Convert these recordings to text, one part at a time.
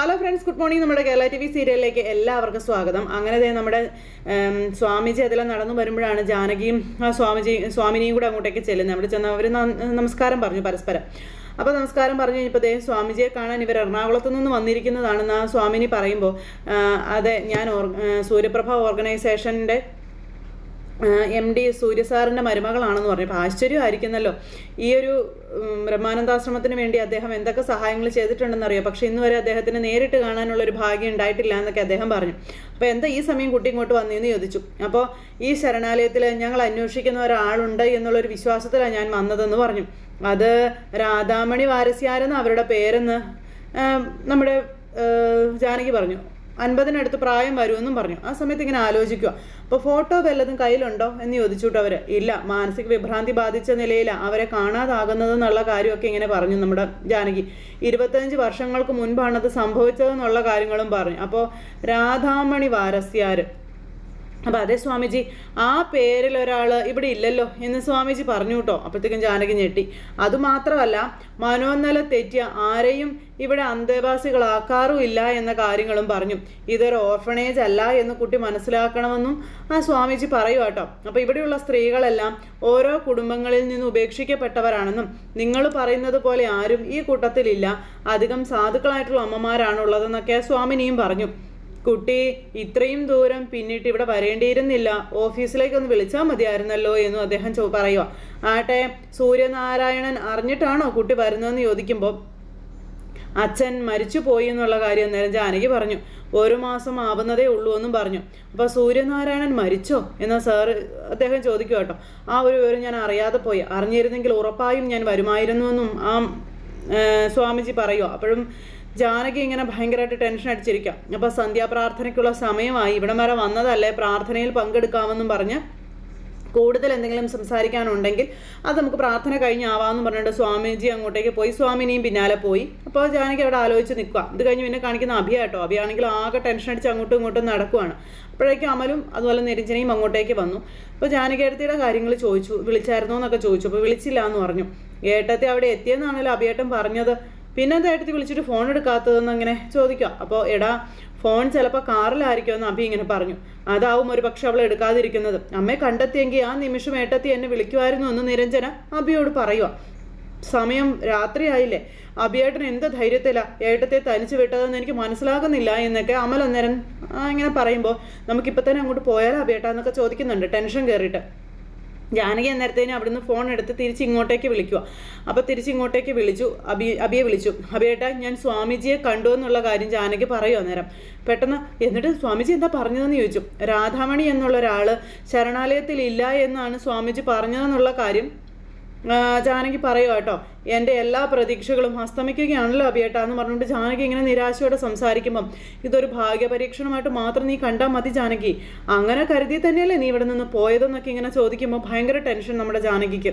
Hello friends good morning നമ്മുടെ Kerala T V സീരിയലിലേക്ക് എല്ലാവർക്കും സ്വാഗതം. അങ്ങനെ നമ്മുടെ സ്വാമിജി അതെല്ലാം നടന്നു വരുമ്പോഴാണ് ജാനകിയും ആ സ്വാമിജി സ്വാമിനിയും കൂടെ അങ്ങോട്ടേക്ക് ചെല്ലുന്നത്. അവിടെ ചെന്ന് അവർ നമസ്കാരം പറഞ്ഞു പരസ്പരം. അപ്പോൾ നമസ്കാരം പറഞ്ഞു കഴിഞ്ഞപ്പോൾ ദേ സ്വാമിജിയെ കാണാൻ ഇവർ എറണാകുളത്ത് നിന്ന് വന്നിരിക്കുന്നതാണെന്ന് ആ സ്വാമിനി പറയുമ്പോൾ അതെ ഞാൻ സൂര്യപ്രഭ ഓർഗനൈസേഷന്റെ എം ഡി സൂര്യസാറിന്റെ മരുമകളാണെന്ന് പറഞ്ഞു. അപ്പോൾ ആശ്ചര്യമായിരിക്കുന്നല്ലോ. ഈ ഒരു ബ്രഹ്മാനന്ദാശ്രമത്തിന് വേണ്ടി അദ്ദേഹം എന്തൊക്കെ സഹായങ്ങൾ ചെയ്തിട്ടുണ്ടെന്ന് അറിയാം? പക്ഷേ ഇന്ന് വരെ അദ്ദേഹത്തിന് നേരിട്ട് കാണാനുള്ള ഒരു ഭാഗ്യം ഉണ്ടായിട്ടില്ല എന്നൊക്കെ അദ്ദേഹം പറഞ്ഞു. അപ്പോൾ എന്താ ഈ സമയം കുട്ടി ഇങ്ങോട്ട് വന്നതെന്ന് ചോദിച്ചു. അപ്പോൾ ഈ ശരണാലയത്തിൽ ഞങ്ങൾ അന്വേഷിക്കുന്ന ഒരാളുണ്ട് എന്നുള്ളൊരു വിശ്വാസത്തിലാണ് ഞാൻ വന്നതെന്ന് പറഞ്ഞു. അത് രാധാമണി വാരസ്യാരെന്ന് അവരുടെ പേരെന്ന് നമ്മുടെ ജാനകി പറഞ്ഞു. അൻപതിനടുത്ത് പ്രായം വരുമെന്നും പറഞ്ഞു. ആ സമയത്ത് ഇങ്ങനെ ആലോചിക്കുക. അപ്പോൾ ഫോട്ടോ വല്ലതും കയ്യിലുണ്ടോ? എന്ന് ചോദിച്ചുട്ടോ അവർ ഇല്ല മാനസിക വിഭ്രാന്തി ബാധിച്ച നിലയിലാണ് അവരെ കാണാതാകുന്നതെന്നുള്ള കാര്യമൊക്കെ ഇങ്ങനെ പറഞ്ഞു നമ്മുടെ ജാനകി. ഇരുപത്തഞ്ച് വർഷങ്ങൾക്ക് മുൻപാണത് സംഭവിച്ചതെന്നുള്ള കാര്യങ്ങളും പറഞ്ഞു. അപ്പോൾ രാധാമണി വാരസ്യാർ അപ്പം അതെ സ്വാമിജി ആ പേരിൽ ഒരാൾ ഇവിടെ ഇല്ലല്ലോ എന്ന് സ്വാമിജി പറഞ്ഞു കേട്ടോ. അപ്പോഴത്തേക്കും ജാനകി ഞെട്ടി. അതുമാത്രമല്ല മനോന്നല തെറ്റിയ ആരെയും ഇവിടെ അന്തേവാസികളാക്കാറുമില്ല എന്ന കാര്യങ്ങളും പറഞ്ഞു. ഇതൊരു ഓർഫണേജ് അല്ല എന്ന് കുട്ടി മനസ്സിലാക്കണമെന്നും ആ സ്വാമിജി പറയുക കേട്ടോ. അപ്പോൾ ഇവിടെയുള്ള സ്ത്രീകളെല്ലാം ഓരോ കുടുംബങ്ങളിൽ നിന്ന് ഉപേക്ഷിക്കപ്പെട്ടവരാണെന്നും നിങ്ങൾ പറയുന്നത് പോലെ ആരും ഈ കൂട്ടത്തിലില്ല. അധികം സാധുക്കളായിട്ടുള്ള അമ്മമാരാണുള്ളതെന്നൊക്കെ സ്വാമിനിയും പറഞ്ഞു. കുട്ടി ഇത്രയും ദൂരം പിന്നിട്ട് ഇവിടെ വരേണ്ടിയിരുന്നില്ല. ഓഫീസിലേക്ക് ഒന്ന് വിളിച്ചാൽ മതിയായിരുന്നല്ലോ എന്നും അദ്ദേഹം ചോ പറയുക ആട്ടെ സൂര്യനാരായണൻ അറിഞ്ഞിട്ടാണോ കുട്ടി വരുന്നതെന്ന് ചോദിക്കുമ്പോൾ അച്ഛൻ മരിച്ചു പോയി എന്നുള്ള കാര്യം അന്നേരം ജാനകി പറഞ്ഞു. ഒരു മാസം ആവുന്നതേ ഉള്ളൂ എന്നും പറഞ്ഞു. അപ്പോൾ സൂര്യനാരായണൻ മരിച്ചോ? എന്ന് സാറ് അദ്ദേഹം ചോദിക്കുക കേട്ടോ ആ ഒരു വിവരം ഞാൻ അറിയാതെ പോയി. അറിഞ്ഞിരുന്നെങ്കിൽ ഉറപ്പായും ഞാൻ വരുമായിരുന്നു എന്നും ആ സ്വാമിജി പറയുക അപ്പോഴും ജാനകി ഇങ്ങനെ ഭയങ്കരമായിട്ട് ടെൻഷൻ അടിച്ചിരിക്കാം. അപ്പോൾ സന്ധ്യാപ്രാർത്ഥനയ്ക്കുള്ള സമയമായി. ഇവിടം വരെ വന്നതല്ലേ? പ്രാർത്ഥനയിൽ പങ്കെടുക്കാമെന്നും പറഞ്ഞ് കൂടുതൽ എന്തെങ്കിലും സംസാരിക്കാനുണ്ടെങ്കിൽ അത് നമുക്ക് പ്രാർത്ഥന കഴിഞ്ഞാവാമെന്ന് പറഞ്ഞിട്ട് സ്വാമിജി അങ്ങോട്ടേക്ക് പോയി. സ്വാമിനിയും പിന്നാലെ പോയി. അപ്പോൾ ജാനകി അവിടെ ആലോചിച്ച് നിൽക്കുക ഇത് കഴിഞ്ഞ് പിന്നെ കാണിക്കുന്ന അഭിയ കേട്ടോ. അഭിയാണെങ്കിൽ ആകെ ടെൻഷൻ അടിച്ച് അങ്ങോട്ടും ഇങ്ങോട്ടും നടക്കുവാണ്. അപ്പോഴേക്കും അമലും അതുപോലെ നിരഞ്ജനയും അങ്ങോട്ടേക്ക് വന്നു. അപ്പോൾ ജാനകി അടുത്തിയുടെ കാര്യങ്ങൾ ചോദിച്ചു. വിളിച്ചായിരുന്നോ എന്നൊക്കെ ചോദിച്ചു. അപ്പോൾ വിളിച്ചില്ല എന്ന് പറഞ്ഞു. ഏട്ടത്തെ അവിടെ എത്തിയെന്നാണല്ലോ അഭിയേട്ടൻ പറഞ്ഞത്. പിന്നെന്താ എന്തായിട്ട് വിളിച്ചിട്ട് ഫോൺ എടുക്കാത്തതെന്ന് അങ്ങനെ ചോദിക്കുക. അപ്പോൾ എടാ ഫോൺ ചിലപ്പോൾ കാറിലായിരിക്കുമെന്ന് അഭി ഇങ്ങനെ പറഞ്ഞു. അതാവും ഒരു പക്ഷെ അവൾ എടുക്കാതിരിക്കുന്നത്. അമ്മയെ കണ്ടെത്തിയെങ്കിൽ ആ നിമിഷം ഏട്ടത്തി എന്നെ വിളിക്കുമായിരുന്നു എന്ന് നിരഞ്ജന അഭിയോട് പറയുക സമയം രാത്രിയായില്ലേ. അഭിയേട്ടൻ എന്ത് ധൈര്യത്തിലാ ഏട്ടത്തെ തനിച്ച് വിട്ടതെന്ന് എനിക്ക് മനസ്സിലാകുന്നില്ല എന്നൊക്കെ അമൽ അന്നേരം ഇങ്ങനെ പറയുമ്പോൾ നമുക്കിപ്പോൾ തന്നെ അങ്ങോട്ട് പോയാലോ അഭിയേട്ടാ എന്നൊക്കെ ചോദിക്കുന്നുണ്ട് ടെൻഷൻ കയറിയിട്ട് ജാനകി അന്നേരത്തേനും അവിടുന്ന് ഫോൺ എടുത്ത് തിരിച്ച് ഇങ്ങോട്ടേക്ക് വിളിക്കുക അപ്പോൾ തിരിച്ച് ഇങ്ങോട്ടേക്ക് വിളിച്ചു. അബി അബിയെ വിളിച്ചു. അബിയേട്ടാ ഞാൻ സ്വാമിജിയെ കണ്ടു എന്നുള്ള കാര്യം ജാനകി പറയുമോ അന്നേരം. പെട്ടെന്ന് എന്നിട്ട് സ്വാമിജി എന്താ പറഞ്ഞതെന്ന് ചോദിച്ചു? രാധാമണി എന്നുള്ള ഒരാൾ ശരണാലയത്തിൽ ഇല്ല എന്നാണ് സ്വാമിജി പറഞ്ഞതെന്നുള്ള കാര്യം ജാനകി പറയുക കേട്ടോ എന്റെ എല്ലാ പ്രതീക്ഷകളും അസ്തമിക്കുകയാണല്ലോ അഭിയേട്ട എന്ന് പറഞ്ഞുകൊണ്ട് ജാനകി ഇങ്ങനെ നിരാശയോടെ സംസാരിക്കുമ്പം ഇതൊരു ഭാഗ്യപരീക്ഷണമായിട്ട് മാത്രം നീ കണ്ടാൽ മതി ജാനകി. അങ്ങനെ കരുതി തന്നെയല്ലേ നീ ഇവിടെ നിന്ന് പോയതെന്നൊക്കെ ഇങ്ങനെ ചോദിക്കുമ്പോൾ ഭയങ്കര ടെൻഷൻ നമ്മുടെ ജാനകിക്ക്.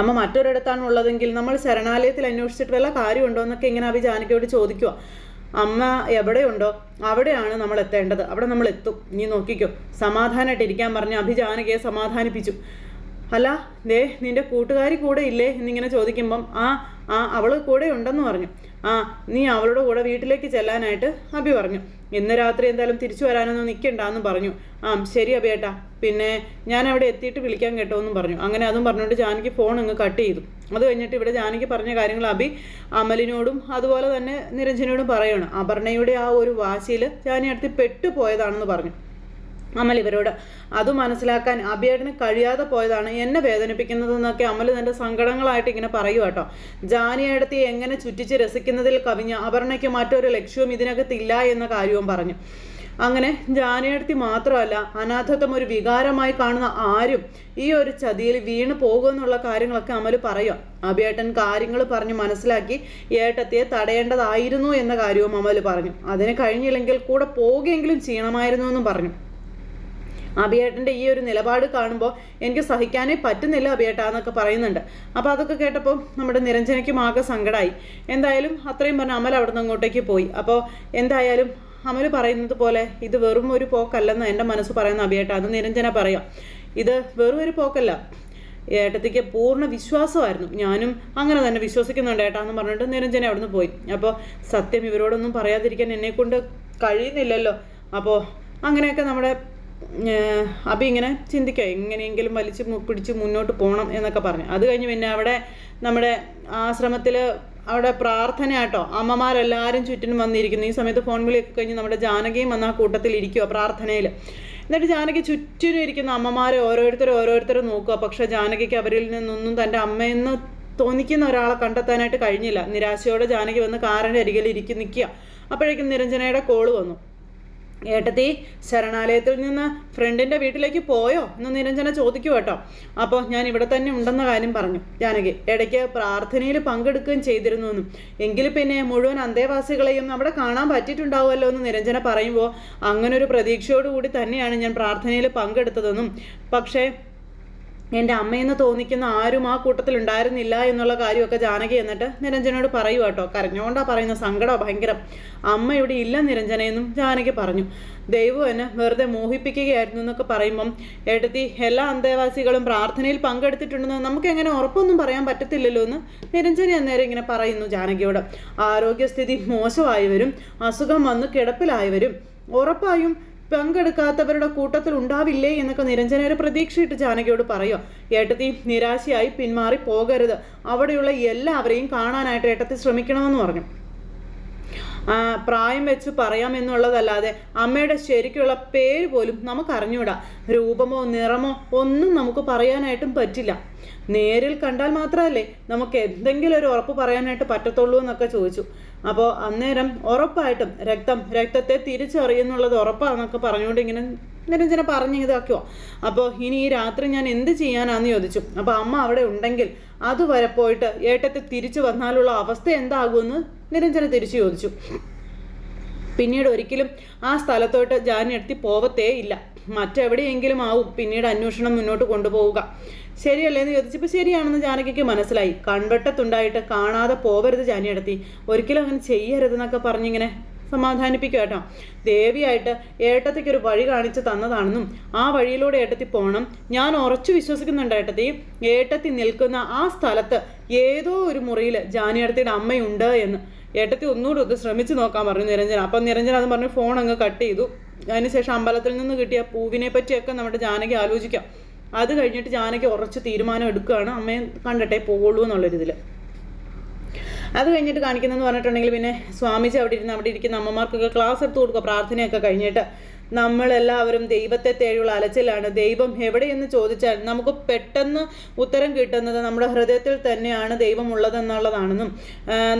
അമ്മ മറ്റൊരിടത്താണ് ഉള്ളതെങ്കിൽ നമ്മൾ ശരണാലയത്തിൽ അന്വേഷിച്ചിട്ട് വല്ല കാര്യമുണ്ടോ എന്നൊക്കെ ഇങ്ങനെ അഭി ജാനകിയോട് ചോദിക്കുക അമ്മ എവിടെയുണ്ടോ? അവിടെയാണ് നമ്മൾ എത്തേണ്ടത്. അവിടെ നമ്മൾ എത്തും. നീ നോക്കിക്കോ. സമാധാനമായിട്ട് ഇരിക്കാൻ പറഞ്ഞ് അഭി ജാനകിയെ സമാധാനിപ്പിച്ചു. അല്ല ദേ നിന്റെ കൂട്ടുകാരി കൂടെ ഇല്ലേ എന്നിങ്ങനെ ചോദിക്കുമ്പം ആ ആ അവൾ കൂടെ ഉണ്ടെന്ന് പറഞ്ഞു. ആ നീ അവളുടെ കൂടെ വീട്ടിലേക്ക് ചെല്ലാനായിട്ട് അഭി പറഞ്ഞു. ഇന്ന് രാത്രി എന്തായാലും തിരിച്ചു വരാനൊന്നും നിൽക്കണ്ടെന്ന് പറഞ്ഞു. ആ ശരി അഭിയേട്ടാ. പിന്നെ ഞാൻ അവിടെ എത്തിയിട്ട് വിളിക്കാൻ കേട്ടോ എന്നും പറഞ്ഞു. അങ്ങനെ അതും പറഞ്ഞുകൊണ്ട് ജാനകി ഫോൺ അങ്ങ് കട്ട് ചെയ്തു. അത് കഴിഞ്ഞിട്ട് ഇവിടെ ജാനകി പറഞ്ഞ കാര്യങ്ങൾ അഭി അമലിനോടും അതുപോലെ തന്നെ നിരഞ്ജനോടും പറയണം. അപർണയുടെ ആ ഒരു വാശിയിൽ ജാനി അടുത്ത് പെട്ടുപോയതാണെന്ന് പറഞ്ഞു. അമൽ ഇവരോട് അത് മനസ്സിലാക്കാൻ അഭിയേട്ടന് കഴിയാതെ പോയതാണ് എന്നെ വേദനിപ്പിക്കുന്നതെന്നൊക്കെ അമൽ തന്റെ സങ്കടങ്ങളായിട്ട് ഇങ്ങനെ പറയുക കേട്ടോ ജാനിയടത്തി എങ്ങനെ ചുറ്റിച്ച് രസിക്കുന്നതിൽ കവിഞ്ഞ അപർണയ്ക്ക് മറ്റൊരു ലക്ഷ്യവും ഇതിനകത്തില്ല എന്ന കാര്യവും പറഞ്ഞു. അങ്ങനെ ജാനിയടത്തി മാത്രമല്ല അനാഥത്വം ഒരു വികാരമായി കാണുന്ന ആരും ഈ ഒരു ചതിയിൽ വീണ് പോകുമെന്നുള്ള കാര്യങ്ങളൊക്കെ അമൽ പറയും അഭിയേട്ടൻ കാര്യങ്ങൾ പറഞ്ഞ് മനസ്സിലാക്കി ഏട്ടത്തിയെ തടയേണ്ടതായിരുന്നു എന്ന കാര്യവും അമൽ പറഞ്ഞു. അതിന് കഴിഞ്ഞില്ലെങ്കിൽ കൂടെ പോവുകയെങ്കിലും ചെയ്യണമായിരുന്നു എന്നും പറഞ്ഞു. അഭിയേട്ടന്റെ ഈ ഒരു നിലപാട് കാണുമ്പോൾ എനിക്ക് സഹിക്കാനേ പറ്റുന്നില്ല അഭിയേട്ട എന്നൊക്കെ പറയുന്നുണ്ട്. അപ്പോൾ അതൊക്കെ കേട്ടപ്പോൾ നമ്മുടെ നിരഞ്ജനയ്ക്കും ആകെ സങ്കടമായി എന്തായാലും അത്രയും പറഞ്ഞ അമൽ അവിടെ അങ്ങോട്ടേക്ക് പോയി. അപ്പോൾ എന്തായാലും അമൽ പറയുന്നത് പോലെ ഇത് വെറും ഒരു പോക്കല്ലെന്ന് എന്റെ മനസ്സ് പറയുന്ന അഭിയേട്ട. അത് നിരഞ്ജന പറയാം. ഇത് വെറും ഒരു പോക്കല്ല. ഏട്ടത്തിക്ക് പൂർണ വിശ്വാസമായിരുന്നു. ഞാനും അങ്ങനെ തന്നെ വിശ്വസിക്കുന്നുണ്ട് ഏട്ടാ എന്ന് പറഞ്ഞിട്ട് നിരഞ്ജന അവിടുന്ന് പോയി. അപ്പോൾ സത്യം ഇവരോടൊന്നും പറയാതിരിക്കാൻ എന്നെക്കൊണ്ട് കഴിയുന്നില്ലല്ലോ. അപ്പോൾ അങ്ങനെയൊക്കെ നമ്മുടെ അബി ഇങ്ങനെ ചിന്തിക്കുക എങ്ങനെയെങ്കിലും വലിച്ച് പിടിച്ച് മുന്നോട്ട് പോകണം എന്നൊക്കെ പറഞ്ഞു. അത് കഴിഞ്ഞ് പിന്നെ അവിടെ നമ്മുടെ ആശ്രമത്തിൽ അവിടെ പ്രാർത്ഥനയാട്ടോ. അമ്മമാരെല്ലാവരും ചുറ്റിനും വന്നിരിക്കുന്നു. ഈ സമയത്ത് ഫോൺ വിളിയൊക്കെ കഴിഞ്ഞ് നമ്മുടെ ജാനകിയും വന്ന ആ കൂട്ടത്തിൽ ഇരിക്കുക പ്രാർത്ഥനയിൽ എന്നിട്ട് ജാനകി ചുറ്റിനും ഇരിക്കുന്ന. അമ്മമാരെ ഓരോരുത്തരും ഓരോരുത്തരും നോക്കുക പക്ഷെ ജാനകിക്ക് അവരിൽ നിന്നൊന്നും തന്റെ അമ്മയെന്ന് തോന്നിക്കുന്ന ഒരാളെ കണ്ടെത്താനായിട്ട് കഴിഞ്ഞില്ല. നിരാശയോടെ ജാനകി വന്ന് കാറിന്റെ അരികിൽ ഇരിക്കും നിൽക്കുക അപ്പോഴേക്കും നിരഞ്ജനയുടെ കോൾ വന്നു. ഏട്ടത്തി ശരണാലയത്തിൽ നിന്ന് ഫ്രണ്ടിന്റെ വീട്ടിലേക്ക് പോയോ? എന്ന് നിരഞ്ജന ചോദിക്കും കേട്ടോ അപ്പോൾ ഞാൻ ഇവിടെ തന്നെ ഉണ്ടെന്ന കാര്യം പറഞ്ഞു. ജാനകി ഇടയ്ക്ക് പ്രാർത്ഥനയിൽ പങ്കെടുക്കുകയും ചെയ്തിരുന്നു എന്നും. എങ്കിൽ പിന്നെ മുഴുവൻ അന്തേവാസികളെയും അവിടെ കാണാൻ പറ്റിയിട്ടുണ്ടാവുമല്ലോ എന്ന് നിരഞ്ജന പറയുമ്പോൾ അങ്ങനൊരു പ്രതീക്ഷയോടുകൂടി തന്നെയാണ് ഞാൻ പ്രാർത്ഥനയിൽ പങ്കെടുത്തതെന്നും. പക്ഷേ എന്റെ അമ്മയെന്ന് തോന്നിക്കുന്ന ആരും ആ കൂട്ടത്തിൽ ഉണ്ടായിരുന്നില്ല എന്നുള്ള കാര്യമൊക്കെ ജാനകി എന്നിട്ട് നിരഞ്ജനോട് പറയൂ കേട്ടോ. കരഞ്ഞുകൊണ്ടാ പറയുന്ന സങ്കടം ഭയങ്കരം. അമ്മ ഇവിടെ ഇല്ല നിരഞ്ജനയെന്നും ജാനകി പറഞ്ഞു. ദൈവം എന്നെ വെറുതെ മോഹിപ്പിക്കുകയായിരുന്നു എന്നൊക്കെ പറയുമ്പം എടുത്തി എല്ലാ അന്തേവാസികളും പ്രാർത്ഥനയിൽ പങ്കെടുത്തിട്ടുണ്ടെന്ന് നമുക്ക് എങ്ങനെ ഉറപ്പൊന്നും പറയാൻ പറ്റത്തില്ലല്ലോ എന്ന് നിരഞ്ജന അന്നേരം ഇങ്ങനെ പറയുന്നു ജാനകിയോട്. ആരോഗ്യസ്ഥിതി മോശമായവരും അസുഖം വന്ന് കിടപ്പിലായവരും ഉറപ്പായും പങ്കെടുക്കാത്തവരുടെ കൂട്ടത്തിൽ ഉണ്ടാവില്ലേ എന്നൊക്കെ നിരഞ്ജന ഒരു പ്രതീക്ഷയിട്ട് ജാനകിയോട് പറയുക ഏട്ടത്തി നിരാശയായി പിന്മാറി പോകരുത്. അവിടെയുള്ള എല്ലാവരെയും കാണാനായിട്ട് ഏട്ടത്തി ശ്രമിക്കണമെന്ന് പറഞ്ഞു. പ്രായം വെച്ച് പറയാമെന്നുള്ളതല്ലാതെ അമ്മയുടെ ശരിക്കുള്ള പേര് പോലും നമുക്ക് അറിഞ്ഞൂടാ രൂപമോ നിറമോ ഒന്നും നമുക്ക് പറയാനായിട്ടും പറ്റില്ല. നേരിൽ കണ്ടാൽ മാത്രമല്ലേ നമുക്ക് എന്തെങ്കിലും ഒരു ഉറപ്പ് പറയാനായിട്ട് പറ്റത്തുള്ളൂ എന്നൊക്കെ ചോദിച്ചു. അപ്പോൾ അന്നേരം ഉറപ്പായിട്ടും രക്തം രക്തത്തെ തിരിച്ചറിയുന്നുള്ളത് ഉറപ്പാണെന്നൊക്കെ പറഞ്ഞുകൊണ്ട് ഇങ്ങനെ നിരഞ്ജന പറഞ്ഞ് ഇതാക്കുവോ. അപ്പോൾ ഇനി ഈ രാത്രി ഞാൻ എന്ത് ചെയ്യാനാന്ന് ചോദിച്ചു. അപ്പോൾ അമ്മ അവിടെ ഉണ്ടെങ്കിൽ അതുവരെ പോയിട്ട് ഏട്ടത്തെ തിരിച്ചു വന്നാലുള്ള അവസ്ഥ എന്താകുമെന്ന് നിരഞ്ജന തിരിച്ചു ചോദിച്ചു. പിന്നീട് ഒരിക്കലും ആ സ്ഥലത്തോട്ട് ജാനി എടുത്തി പോവത്തേ ഇല്ല മറ്റെവിടെയെങ്കിലും ആവും. പിന്നീട് അന്വേഷണം മുന്നോട്ട് കൊണ്ടുപോവുക. ശരിയല്ലേ എന്ന് ചോദിച്ചപ്പോൾ ശരിയാണെന്ന് ജാനകിക്ക് മനസ്സിലായി. കൺവെട്ടത്തുണ്ടായിട്ട് കാണാതെ പോവരുത് ജാനിയെടുത്തി. ഒരിക്കലും അങ്ങനെ ചെയ്യരുതെന്നൊക്കെ പറഞ്ഞിങ്ങനെ സമാധാനിപ്പിക്കുക കേട്ടോ. ദേവിയായിട്ട് ഏട്ടത്തിക്ക് ഒരു വഴി കാണിച്ചു തന്നതാണെന്നും ആ വഴിയിലൂടെ ഏട്ടത്തി പോകണം ഞാൻ ഉറച്ചു വിശ്വസിക്കുന്നുണ്ട് ഏട്ടത്തി. ഏട്ടത്തി നിൽക്കുന്ന ആ സ്ഥലത്ത് ഏതോ ഒരു മുറിയിൽ ജാനിയടത്തിയുടെ അമ്മയുണ്ട് എന്ന്. ഏട്ടത്തി ഒന്നുകൂടി ഒന്ന് ശ്രമിച്ചു നോക്കാൻ പറഞ്ഞു നിരഞ്ജന. അപ്പം നിരഞ്ജന അത് പറഞ്ഞ് ഫോൺ അങ്ങ് കട്ട് ചെയ്തു. അതിനുശേഷം അമ്പലത്തിൽ നിന്ന് കിട്ടിയ പൂവിനെ പറ്റിയൊക്കെ നമ്മുടെ ജാനകി ആലോചിക്കാം. അത് കഴിഞ്ഞിട്ട് ജാനകി ഉറച്ച് തീരുമാനം എടുക്കുകയാണ്. അമ്മയെ കണ്ടട്ടെ പോകുള്ളൂ എന്നുള്ളൊരിതിൽ അത് കഴിഞ്ഞിട്ട് കാണിക്കുന്നതെന്ന് പറഞ്ഞിട്ടുണ്ടെങ്കിൽ പിന്നെ സ്വാമിജി അവിടെ ഇരുന്ന് അവിടെ ഇരിക്കുന്ന അമ്മമാർക്കൊക്കെ ക്ലാസ് എടുത്ത് കൊടുക്കുക പ്രാർത്ഥനയൊക്കെ കഴിഞ്ഞിട്ട്. നമ്മളെല്ലാവരും ദൈവത്തെ തേടിയുള്ള അലച്ചിലാണ്. ദൈവം എവിടെയെന്ന് ചോദിച്ചാൽ നമുക്ക് പെട്ടെന്ന് ഉത്തരം കിട്ടുന്നത് നമ്മുടെ ഹൃദയത്തിൽ തന്നെയാണ് ദൈവം ഉള്ളതെന്നുള്ളതാണെന്നും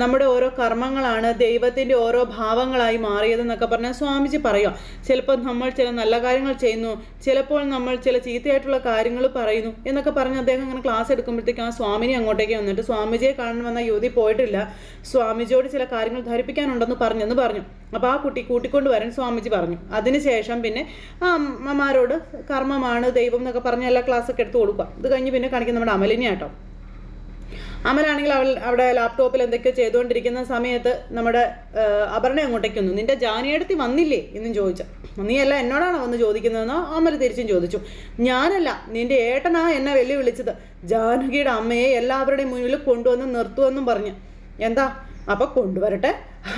നമ്മുടെ ഓരോ കർമ്മങ്ങളാണ് ദൈവത്തിന്റെ ഓരോ ഭാവങ്ങളായി മാറിയതെന്നൊക്കെ പറഞ്ഞാൽ സ്വാമിജി പറയുക ചിലപ്പോൾ നമ്മൾ ചില നല്ല കാര്യങ്ങൾ ചെയ്യുന്നു ചിലപ്പോൾ നമ്മൾ ചില ചീത്തയായിട്ടുള്ള കാര്യങ്ങൾ പറയുന്നു എന്നൊക്കെ പറഞ്ഞ് അദ്ദേഹം അങ്ങനെ ക്ലാസ് എടുക്കുമ്പോഴത്തേക്കും ആ സ്വാമിനി അങ്ങോട്ടേക്ക് വന്നിട്ട് സ്വാമിജിയെ കാണാൻ വന്ന യുവതി പോയിട്ടില്ല. സ്വാമിജിയോട് ചില കാര്യങ്ങൾ ധരിപ്പിക്കാനുണ്ടെന്ന് പറഞ്ഞെന്ന് പറഞ്ഞു. അപ്പോൾ ആ കുട്ടി കൂട്ടിക്കൊണ്ട് വരാൻ സ്വാമിജി പറഞ്ഞു. അതിനുശേഷം പിന്നെ ആ അമ്മമാരോട് കർമ്മമാണ് ദൈവം എന്നൊക്കെ പറഞ്ഞ് എല്ലാ ക്ലാസ്സൊക്കെ എടുത്ത് കൊടുക്കുക. ഇത് കഴിഞ്ഞ് പിന്നെ കാണിക്കും നമ്മുടെ അമലിനെയാട്ടോ അമലാണെങ്കിൽ അവൾ അവിടെ ലാപ്ടോപ്പിൽ എന്തൊക്കെയോ ചെയ്തുകൊണ്ടിരിക്കുന്ന സമയത്ത് നമ്മുടെ അപർണ അങ്ങോട്ടേക്ക് വന്നു. നിന്റെ ജാനിയടുത്തി വന്നില്ലേ? എന്നും ചോദിച്ചു. നീയല്ല എന്നോടാണോ വന്ന് ചോദിക്കുന്നതെന്ന്? അമൽ തിരിച്ചും ചോദിച്ചു. ഞാനല്ല നിന്റെ ഏട്ടനാ എന്നെ വെല്ലുവിളിച്ചത്. ജാനകിയുടെ അമ്മയെ എല്ലാവരുടെയും മുന്നിൽ കൊണ്ടുവന്ന് നിർത്തുമെന്നും പറഞ്ഞു. എന്താ? അപ്പൊ കൊണ്ടുവരട്ടെ.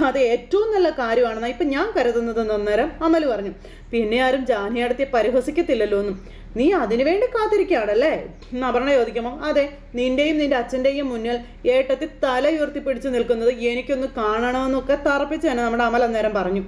അത് ഏറ്റവും നല്ല കാര്യമാണെന്നാ ഇപ്പൊ ഞാൻ കരുതുന്നത് അന്നേരം അമൽ പറഞ്ഞു. പിന്നെ ആരും ജാനിയടത്തെ പരിഹസിക്കത്തില്ലല്ലോ എന്നും. നീ അതിനു വേണ്ടി കാത്തിരിക്കുകയാണല്ലേ? അപർണ ചോദിക്കുമ്പോൾ അതെ നിന്റെയും നിന്റെ അച്ഛന്റെയും മുന്നിൽ ഏട്ടത്തി തല ഉയർത്തി പിടിച്ചു നിൽക്കുന്നത് എനിക്കൊന്ന് കാണണമെന്നൊക്കെ തറപ്പിച്ച് തന്നെ നമ്മുടെ അമൽ അന്നേരം പറഞ്ഞു.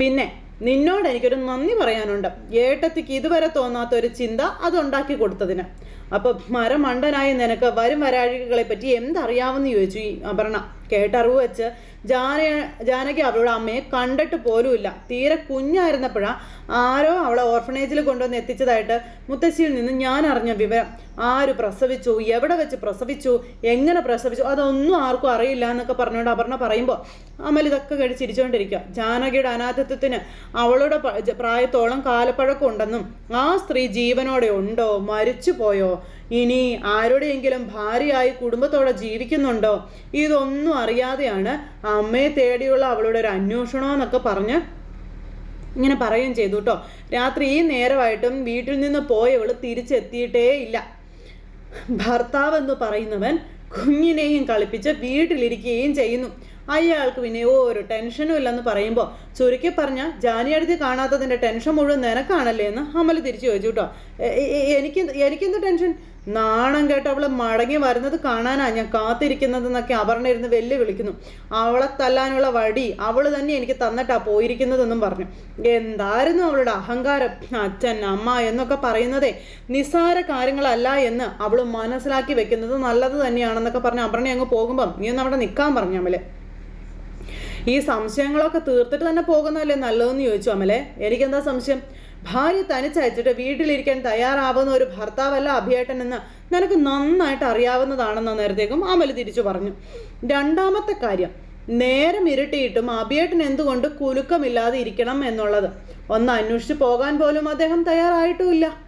പിന്നെ നിന്നോട് എനിക്കൊരു നന്ദി പറയാനുണ്ട്. ഏട്ടത്തിക്ക് ഇതുവരെ തോന്നാത്ത ഒരു ചിന്ത അതുണ്ടാക്കി കൊടുത്തതിന്. അപ്പൊ മരമണ്ടനായ നിനക്ക് വരും വരാഴികളെ പറ്റി എന്തറിയാമെന്ന് ചോദിച്ചു ഈ അപർണ. കേട്ടറിവ് വെച്ച് ജാന ജാനകി അവളുടെ അമ്മയെ കണ്ടിട്ട് പോലുമില്ല. തീരെ കുഞ്ഞായിരുന്നപ്പോഴാണ് ആരോ അവളെ ഓർഫനേജിൽ കൊണ്ടുവന്ന് എത്തിച്ചതായിട്ട് മുത്തശ്ശിയിൽ നിന്ന് ഞാൻ അറിഞ്ഞ വിവരം. ആര് പ്രസവിച്ചു? എവിടെ വെച്ച് പ്രസവിച്ചു? എങ്ങനെ പ്രസവിച്ചു? അതൊന്നും ആർക്കും അറിയില്ല എന്നൊക്കെ പറഞ്ഞുകൊണ്ട് അപർണ പറയുമ്പോൾ അമൽ ഇതൊക്കെ കഴിച്ചിരിച്ചുകൊണ്ടിരിക്കുക ജാനകിയുടെ അനാഥത്വത്തിന് അവളുടെ പ്രായത്തോളം കാലപ്പഴക്കം ഉണ്ടെന്നും ആ സ്ത്രീ ജീവനോടെ ഉണ്ടോ? മരിച്ചു പോയോ ഇനി ആരുടെയെങ്കിലും ഭാര്യയായി കുടുംബത്തോടെ ജീവിക്കുന്നുണ്ടോ? ഇതൊന്നും അറിയാതെയാണ് അമ്മയെ തേടിയുള്ള അവളുടെ ഒരു അന്വേഷണം എന്നൊക്കെ പറഞ്ഞ് ഇങ്ങനെ പറയുകയും ചെയ്തു കേട്ടോ രാത്രി ഈ നേരമായിട്ടും വീട്ടിൽ നിന്ന് പോയവൾ തിരിച്ചെത്തിയിട്ടേ ഇല്ല. ഭർത്താവ് എന്ന് പറയുന്നവൻ കുഞ്ഞിനെയും കളിപ്പിച്ച് വീട്ടിലിരിക്കുകയും ചെയ്യുന്നു. അയാൾക്ക് പിന്നെ ഒരു ടെൻഷനും ഇല്ലെന്ന് പറയുമ്പോൾ ചുരുക്കി പറഞ്ഞ ജാനിയടുത്ത് കാണാത്തതിന്റെ ടെൻഷൻ മുഴുവൻ നിനക്കാണല്ലേ എന്ന് അമൽ തിരിച്ചു ചോദിച്ചു കേട്ടോ എനിക്ക് എനിക്കെന്ത് ടെൻഷൻ നാണം കേട്ട് അവൾ മടങ്ങി വരുന്നത് കാണാനാ ഞാൻ കാത്തിരിക്കുന്നതെന്നൊക്കെ അപർണ ഇരുന്ന് വെല്ലു വിളിക്കുന്നു അവളെ തല്ലാനുള്ള വടി അവൾ തന്നെ എനിക്ക് തന്നിട്ടാ പോയിരിക്കുന്നതെന്നും പറഞ്ഞു. എന്തായിരുന്നു അവളുടെ അഹങ്കാരം? അച്ഛൻ അമ്മ എന്നൊക്കെ പറയുന്നതേ നിസ്സാര കാര്യങ്ങളല്ല എന്ന് അവൾ മനസ്സിലാക്കി വെക്കുന്നത് നല്ലത് തന്നെയാണെന്നൊക്കെ പറഞ്ഞ് അപർണ അങ്ങ് പോകുമ്പം നീ ഒന്ന് അവിടെ നിൽക്കാൻ പറഞ്ഞു അമൽ. ഈ സംശയങ്ങളൊക്കെ തീർത്തിട്ട് തന്നെ പോകുന്നതല്ലേ നല്ലതെന്ന് ചോദിച്ചു അമലെ? എനിക്കെന്താ സംശയം? ഭാര്യ തനിച്ചയച്ചിട്ട് വീട്ടിലിരിക്കാൻ തയ്യാറാവുന്ന ഒരു ഭർത്താവല്ല അഭിയേട്ടൻ എന്ന് നിനക്ക് നന്നായിട്ട് അറിയാവുന്നതാണെന്ന നേരത്തേക്കും അമൽ തിരിച്ചു പറഞ്ഞു. രണ്ടാമത്തെ കാര്യം നേരം ഇരുട്ടിയിട്ടും അഭിയേട്ടൻ എന്തുകൊണ്ട് കുലുക്കമില്ലാതെ ഇരിക്കണം എന്നുള്ളത്? ഒന്ന് അന്വേഷിച്ച് പോകാൻ പോലും അദ്ദേഹം തയ്യാറായിട്ടുമില്ല.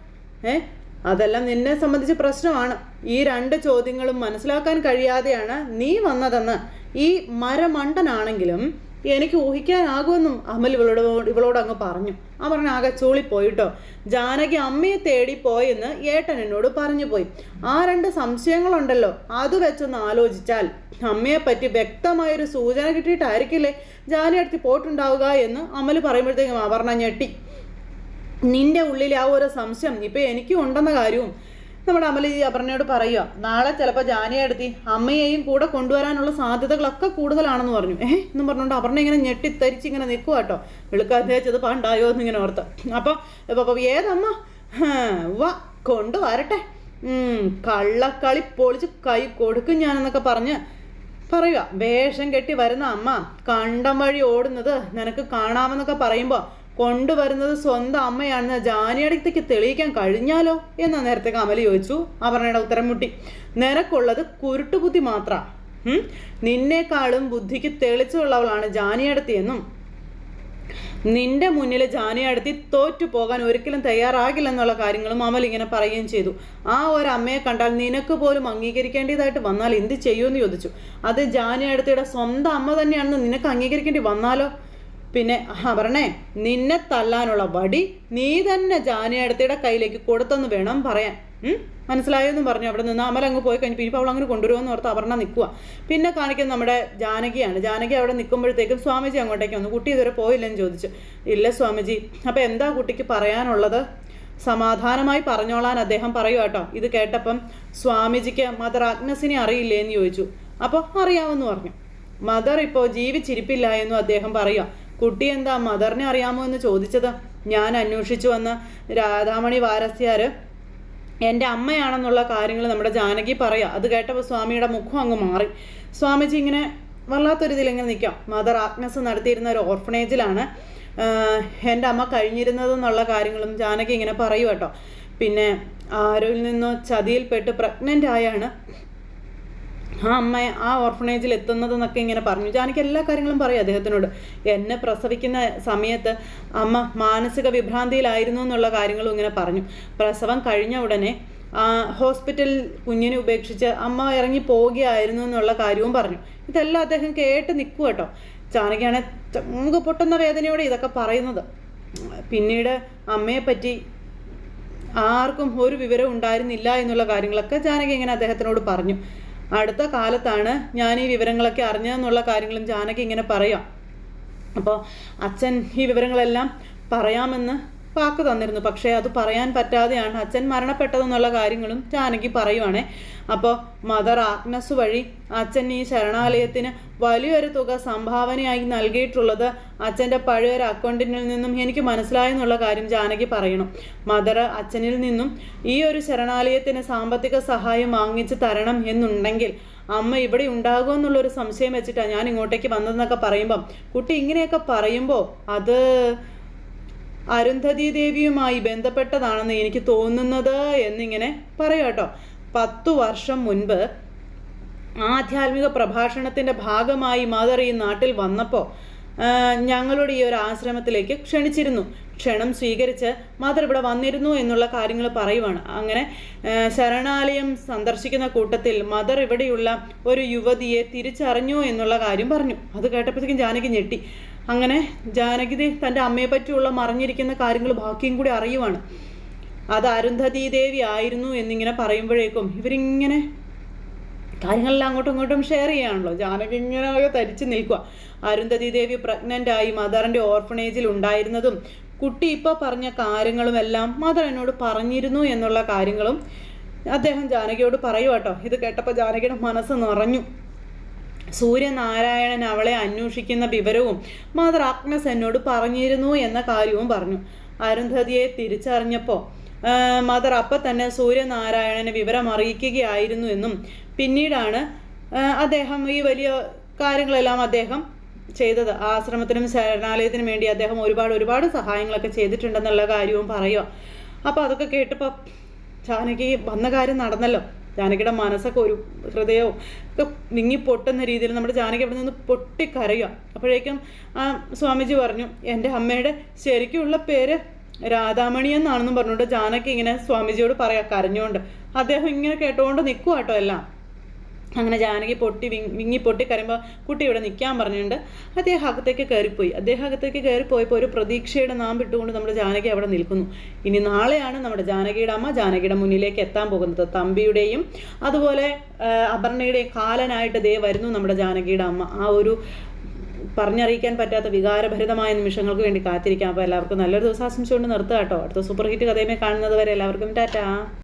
ഏ? അതെല്ലാം നിന്നെ സംബന്ധിച്ച് പ്രശ്നമാണ്. ഈ രണ്ട് ചോദ്യങ്ങളും മനസ്സിലാക്കാൻ കഴിയാതെയാണ് നീ വന്നതെന്ന് ഈ മരമണ്ടനാണെങ്കിലും എനിക്ക് ഊഹിക്കാനാകുമെന്നും അമൽ ഇവളോട് ഇവളോട് അങ്ങ് പറഞ്ഞു. ആ പറഞ്ഞ ആകെ ചൂളിപ്പോയിട്ടോ ജാനകി അമ്മയെ തേടി പോയെന്ന് ഏട്ടൻ എന്നോട് പറഞ്ഞു പോയി. ആ രണ്ട് സംശയങ്ങളുണ്ടല്ലോ. അത് വെച്ചൊന്ന് ആലോചിച്ചാൽ അമ്മയെ പറ്റി വ്യക്തമായൊരു സൂചന കിട്ടിയിട്ടായിരിക്കില്ലേ ജാനി അടുത്ത് പോയിട്ടുണ്ടാവുക എന്ന് അമൽ പറയുമ്പോഴത്തേക്കും അപർണ ഞെട്ടി. നിന്റെ ഉള്ളിൽ ആ ഒരു സംശയം ഇപ്പൊ എനിക്കും ഉണ്ടെന്ന കാര്യവും നമ്മുടെ അമല ഈ അപർണയോട് പറയുക നാളെ ചിലപ്പോൾ ജാനിയെ എടുത്തി അമ്മയെയും കൂടെ കൊണ്ടുവരാനുള്ള സാധ്യതകളൊക്കെ കൂടുതലാണെന്ന് പറഞ്ഞു. ഏഹ് എന്നും പറഞ്ഞുകൊണ്ട് അപർണ ഇങ്ങനെ ഞെട്ടിത്തരിച്ച് ഇങ്ങനെ നിൽക്കുക കേട്ടോ. പാണ്ടായോ പണ്ടായോ? എന്നിങ്ങനെ ഓർത്ത്. അപ്പോൾ അപ്പോൾ ഏതമ്മ? വ കൊണ്ടുവരട്ടെ. കള്ളക്കളി പൊളിച്ച് കൈ കൊടുക്കും ഞാനെന്നൊക്കെ പറഞ്ഞ് പറയുക വേഷം കെട്ടി വരുന്ന അമ്മ കണ്ടം വഴി ഓടുന്നത് നിനക്ക് കാണാമെന്നൊക്കെ പറയുമ്പോൾ കൊണ്ടുവരുന്നത് സ്വന്തം അമ്മയാണെന്ന് ജാനിയടത്തേക്ക് തെളിയിക്കാൻ കഴിഞ്ഞാലോ എന്ന് നേരത്തെ കമൽ ചോദിച്ചു. അപർണയുടെ ഉത്തരം മുട്ടി. നിനക്കുള്ളത് കുരുട്ടുബുദ്ധി മാത്രം. നിന്നേക്കാളും ബുദ്ധിക്ക് തെളിച്ചുള്ളവളാണ് ജാനിയടത്തി എന്നും. നിന്റെ മുന്നിൽ ജാനിയടത്തി തോറ്റു പോകാൻ ഒരിക്കലും തയ്യാറാകില്ലെന്നുള്ള കാര്യങ്ങളും അമൽ ഇങ്ങനെ പറയുകയും ചെയ്തു. ആ ഒരു അമ്മയെ കണ്ടാൽ നിനക്ക് പോലും അംഗീകരിക്കേണ്ടതായിട്ട് വന്നാൽ എന്ത് ചെയ്യുമെന്ന് ചോദിച്ചു. അത് ജാനിയടത്തിയുടെ സ്വന്തം അമ്മ തന്നെയാണെന്ന് നിനക്ക് അംഗീകരിക്കേണ്ടി വന്നാലോ? പിന്നെ ആ അപർണേ നിന്നെ തല്ലാനുള്ള വടി നീ തന്നെ ജാനിയടത്തിയുടെ കയ്യിലേക്ക് കൊടുത്തെന്ന് വേണം പറയാൻ. ഉം? പറഞ്ഞു. അവിടെ നിന്ന് അമൽ അങ്ങ് പോയി കഴിഞ്ഞപ്പോൾ ഇനിയിപ്പോൾ അവൾ അങ്ങനെ കൊണ്ടുവരുമെന്ന് ഓർത്ത് അപർണ നിൽക്കുക പിന്നെ കാണിക്കുന്നത് നമ്മുടെ ജാനകിയാണ്. ജാനകി അവിടെ നിൽക്കുമ്പോഴത്തേക്കും സ്വാമിജി അങ്ങോട്ടേക്ക് വന്നു. കുട്ടി ഇതുവരെ പോയില്ലെന്ന് ചോദിച്ചു. ഇല്ല സ്വാമിജി. അപ്പോൾ എന്താ കുട്ടിക്ക് പറയാനുള്ളത്? സമാധാനമായി പറഞ്ഞോളാൻ അദ്ദേഹം പറയുക കേട്ടോ. ഇത് കേട്ടപ്പം സ്വാമിജിക്ക് മദർ ആഗ്നസിനെ അറിയില്ലേ എന്ന് ചോദിച്ചു. അപ്പോൾ അറിയാമെന്ന് പറഞ്ഞു. മദർ ഇപ്പോൾ ജീവിച്ചിരിപ്പില്ല എന്നും അദ്ദേഹം പറയുക കുട്ടി എന്താ മദറിനെ അറിയാമോ എന്ന് ചോദിച്ചത് ഞാൻ അന്വേഷിച്ചു വന്ന രാധാമണി വാരസ്യാർ എന്റെ അമ്മയാണെന്നുള്ള കാര്യങ്ങൾ നമ്മുടെ ജാനകി പറയാം. അത് കേട്ടപ്പോൾ സ്വാമിയുടെ മുഖം അങ്ങ് മാറി. സ്വാമിജി ഇങ്ങനെ വല്ലാത്തൊരു ഇതിൽ ഇങ്ങനെ നിൽക്കാം. മദർ ആഗ്നസ് നടത്തിയിരുന്ന ഒരു ഓർഫനേജിലാണ് എന്റെ അമ്മ കഴിഞ്ഞിരുന്നതെന്നുള്ള കാര്യങ്ങളും ജാനകി ഇങ്ങനെ പറയൂ കേട്ടോ. പിന്നെ ആരിൽ നിന്നോ ചതിയിൽപ്പെട്ട് പ്രഗ്നന്റ് ആയാണ് ആ അമ്മ ആ ഓർഫണേജിൽ എത്തുന്നതെന്നൊക്കെ ഇങ്ങനെ പറഞ്ഞു. ജാനകി എല്ലാ കാര്യങ്ങളും പറയും അദ്ദേഹത്തിനോട്. എന്നെ പ്രസവിക്കുന്ന സമയത്ത് അമ്മ മാനസിക വിഭ്രാന്തിയിലായിരുന്നു എന്നുള്ള കാര്യങ്ങളും ഇങ്ങനെ പറഞ്ഞു. പ്രസവം കഴിഞ്ഞ ഉടനെ ആ, ഹോസ്പിറ്റലിൽ കുഞ്ഞിനെ ഉപേക്ഷിച്ച് അമ്മ ഇറങ്ങി പോവുകയായിരുന്നു എന്നുള്ള കാര്യവും പറഞ്ഞു. ഇതെല്ലാം അദ്ദേഹം കേട്ട് നിൽക്കുക കേട്ടോ ജാനകിയാണെ നമുക്ക് പൊട്ടുന്ന വേദനയോടെ ഇതൊക്കെ പറയുന്നത്. പിന്നീട് അമ്മയെ പറ്റി ആർക്കും ഒരു വിവരം ഉണ്ടായിരുന്നില്ല എന്നുള്ള കാര്യങ്ങളൊക്കെ ജാനകി ഇങ്ങനെ അദ്ദേഹത്തിനോട് പറഞ്ഞു. അടുത്ത കാലത്താണ് ഞാൻ ഈ വിവരങ്ങളൊക്കെ അറിഞ്ഞതെന്നുള്ള കാര്യങ്ങളും ജാനകി ഇങ്ങനെ പറയാം. അപ്പോൾ അച്ഛൻ ഈ വിവരങ്ങളെല്ലാം പറയാമെന്ന് വാക്ക് തന്നിരുന്നു. പക്ഷേ അത് പറയാൻ പറ്റാതെയാണ് അച്ഛൻ മരണപ്പെട്ടതെന്നുള്ള കാര്യങ്ങളും ജാനകി പറയുവാണേ. അപ്പോൾ മദർ ആഗ്നസ് വഴി അച്ഛൻ ഈ ശരണാലയത്തിന് വലിയൊരു തുക സംഭാവനയായി നൽകിയിട്ടുള്ളത് അച്ഛന്റെ പഴയൊരു അക്കൗണ്ടിൽ നിന്നും എനിക്ക് മനസ്സിലായെന്നുള്ള കാര്യം ജാനകി പറയണം. മദർ അച്ഛനിൽ നിന്നും ഈ ഒരു ശരണാലയത്തിന് സാമ്പത്തിക സഹായം വാങ്ങിച്ച് തരണം എന്നുണ്ടെങ്കിൽ അമ്മ ഇവിടെ ഉണ്ടാകുമോ എന്നുള്ളൊരു സംശയം വെച്ചിട്ടാണ് ഞാൻ ഇങ്ങോട്ടേക്ക് വന്നതെന്നൊക്കെ പറയുമ്പം കുട്ടി ഇങ്ങനെയൊക്കെ പറയുമ്പോൾ അത് അരുന്ധതി ദേവിയുമായി ബന്ധപ്പെട്ടതാണെന്ന് എനിക്ക് തോന്നുന്നത് എന്നിങ്ങനെ പറയാട്ടോ പത്തു വർഷം മുൻപ് ആധ്യാത്മിക പ്രഭാഷണത്തിന്റെ ഭാഗമായി മദർ ഈ നാട്ടിൽ വന്നപ്പോൾ ഞങ്ങളുടെ ഈ ഒരു ആശ്രമത്തിലേക്ക് ക്ഷണിച്ചിരുന്നു. ക്ഷണം സ്വീകരിച്ച് മദർ ഇവിടെ വന്നിരുന്നു എന്നുള്ള കാര്യങ്ങൾ പറയുവാണ്. അങ്ങനെ ശരണാലയം സന്ദർശിക്കുന്ന കൂട്ടത്തിൽ മദർ ഇവിടെയുള്ള ഒരു യുവതിയെ തിരിച്ചറിഞ്ഞു എന്നുള്ള കാര്യം പറഞ്ഞു. അത് കേട്ടപ്പോഴത്തേക്കും ജാനകി ഞെട്ടി. അങ്ങനെ ജാനകി തന്റെ അമ്മയെ പറ്റിയുള്ള മറിഞ്ഞിരിക്കുന്ന കാര്യങ്ങൾ ബാക്കിയും കൂടി അറിയുവാണ്. അത് അരുന്ധതി ദേവി ആയിരുന്നു എന്നിങ്ങനെ പറയുമ്പോഴേക്കും ഇവരിങ്ങനെ കാര്യങ്ങളെല്ലാം അങ്ങോട്ടും ഇങ്ങോട്ടും ഷെയർ ചെയ്യാണല്ലോ. ജാനകി ഇങ്ങനെ തരിച്ചു നിൽക്കുക അരുന്ധതി ദേവി പ്രഗ്നന്റ് ആയി മദറിന്റെ ഓർഫണേജിൽ ഉണ്ടായിരുന്നതും കുട്ടി ഇപ്പോൾ പറഞ്ഞ കാര്യങ്ങളും എല്ലാം മദർ എന്നോട് പറഞ്ഞിരുന്നു എന്നുള്ള കാര്യങ്ങളും അദ്ദേഹം ജാനകിയോട് പറയുക കേട്ടോ ഇത് കേട്ടപ്പോൾ ജാനകിയുടെ മനസ്സ് നിറഞ്ഞു. സൂര്യനാരായണൻ അവളെ അന്വേഷിക്കുന്ന വിവരവും മദർ ആഗ്നസ് എന്നോട് പറഞ്ഞിരുന്നു എന്ന കാര്യവും പറഞ്ഞു. അരുന്ധതിയെ തിരിച്ചറിഞ്ഞപ്പോൾ മദർ അപ്പം തന്നെ സൂര്യനാരായണന് വിവരം അറിയിക്കുകയായിരുന്നു എന്നും പിന്നീടാണ് അദ്ദേഹം ഈ വലിയ കാര്യങ്ങളെല്ലാം അദ്ദേഹം ചെയ്തത്. ആശ്രമത്തിനും ശരണാലയത്തിനും വേണ്ടി അദ്ദേഹം ഒരുപാട് ഒരുപാട് സഹായങ്ങളൊക്കെ ചെയ്തിട്ടുണ്ടെന്നുള്ള കാര്യവും പറയുക അപ്പോൾ അതൊക്കെ കേട്ടപ്പോൾ ചാനകി വന്ന കാര്യം നടന്നല്ലോ. ജാനകിയുടെ മനസ്സൊക്കെ ഒരു ഹൃദയവും ഒക്കെ നിങ്ങി പൊട്ടുന്ന രീതിയിൽ നമ്മുടെ ജാനകി അവിടെ നിന്ന് പൊട്ടിക്കരയുക. അപ്പോഴേക്കും ആ സ്വാമിജി പറഞ്ഞു എന്റെ അമ്മയുടെ ശരിക്കുള്ള പേര് രാധാമണി എന്നാണെന്നും പറഞ്ഞുകൊണ്ട് ജാനകി ഇങ്ങനെ സ്വാമിജിയോട് പറയാം കരഞ്ഞുകൊണ്ട്. അദ്ദേഹം ഇങ്ങനെ കേട്ടുകൊണ്ട് നിൽക്കുക കേട്ടോ എല്ലാം. അങ്ങനെ ജാനകി പൊട്ടി വിങ്ങി പൊട്ടി കരുമ്പോൾ കുട്ടി ഇവിടെ നിൽക്കാൻ പറഞ്ഞുകൊണ്ട് അദ്ദേഹം അകത്തേക്ക് കയറിപ്പോയി. അദ്ദേഹം അകത്തേക്ക് കയറിപ്പോയപ്പോൾ ഒരു പ്രതീക്ഷയുടെ നാം വിട്ടുകൊണ്ട് നമ്മുടെ ജാനകി അവിടെ നിൽക്കുന്നു. ഇനി നാളെയാണ് നമ്മുടെ ജാനകിയുടെ അമ്മ ജാനകിയുടെ മുന്നിലേക്ക് എത്താൻ പോകുന്നത്. തമ്പിയുടെയും അതുപോലെ അപർണയുടെയും കാലനായിട്ട് ദേ വരുന്നു നമ്മുടെ ജാനകിയുടെ അമ്മ. ആ ഒരു പറഞ്ഞറിയിക്കാൻ പറ്റാത്ത വികാരഭരിതമായ നിമിഷങ്ങൾക്ക് വേണ്ടി കാത്തിരിക്കാം. അപ്പോൾ എല്ലാവർക്കും നല്ലൊരു ദിവസം ആശംസിച്ചുകൊണ്ട് നിർത്തുക കേട്ടോ. അടുത്ത സൂപ്പർ ഹിറ്റ് കഥയുമേ കാണുന്നത് വരെ എല്ലാവർക്കും ടാറ്റാ.